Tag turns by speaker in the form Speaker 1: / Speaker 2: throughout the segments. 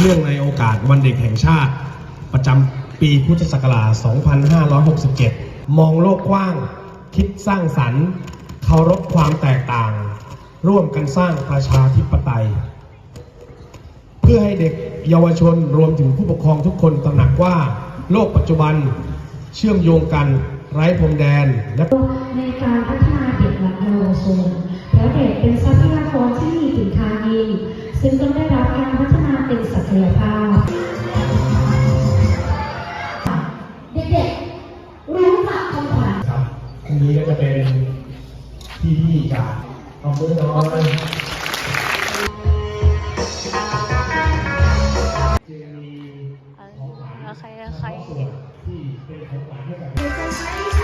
Speaker 1: เนื่องในโอกาสวันเด็กแห่งชาติ ประจำปีพุทธศักราช 2567 มองโลกกว้าง คิดสร้างสรรค์ เคารพความแตกต่าง ร่วมกันสร้างประชาธิปไตย เพื่อให้เด็กเยาวชนรวมถึงผู้ปกครองทุกคนตระหนักว่า โลกปัจจุบันเชื่อมโยงกันไร้พรมแดนและ
Speaker 2: ในการพัฒนาเด็กและเยาวชนเพราะเด็กเป็นทรัพยากรที่มีคุณค่ายิ่งซึ่งต้องได้รับ ศักยภาพ เด็กๆ รู้จักคำขวัญ
Speaker 1: ครับอันนี้ก็จะเป็นพี่พี่ๆจากเอามือน้อยจึงมีของขวัญ
Speaker 3: โอเคโอเค
Speaker 1: ส่วนที่เป็นของขวัญให้กับ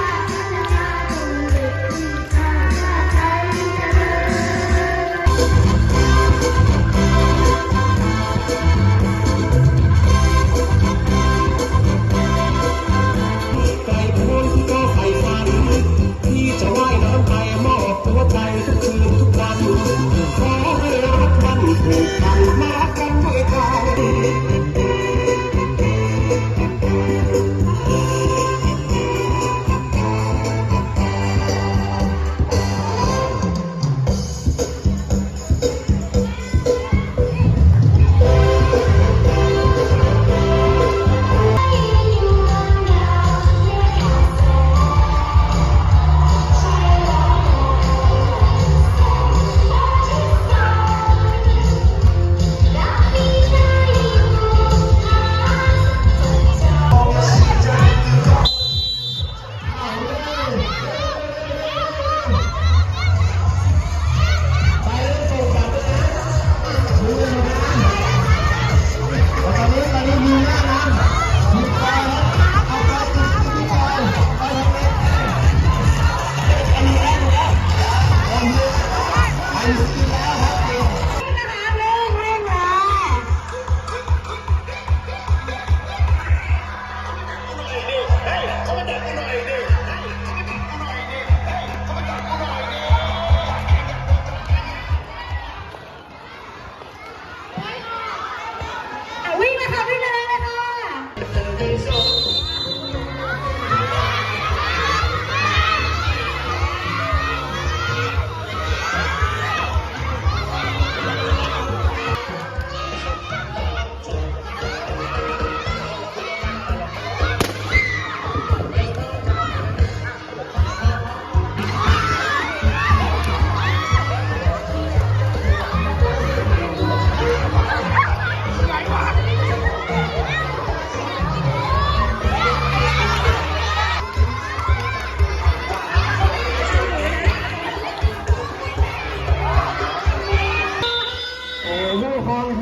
Speaker 4: วิ่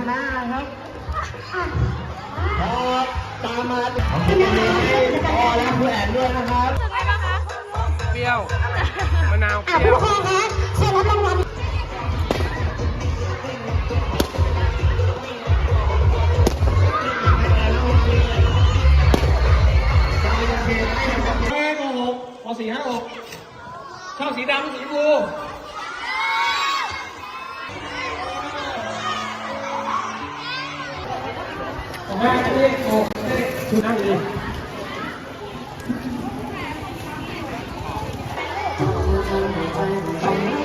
Speaker 4: ครองชนะครับพอตามมาขอบคุณพอและผู้แอนด้วยนะครับ
Speaker 5: เปรี้ยวมะนาวเปรี้ยว
Speaker 2: ผู้ปกครองคะเชิญรับรางวัล
Speaker 5: แม่โกหกพอสี่ห้าหกชอบสีดำสีชมพู เลขโอ้เลขคุนั่งดี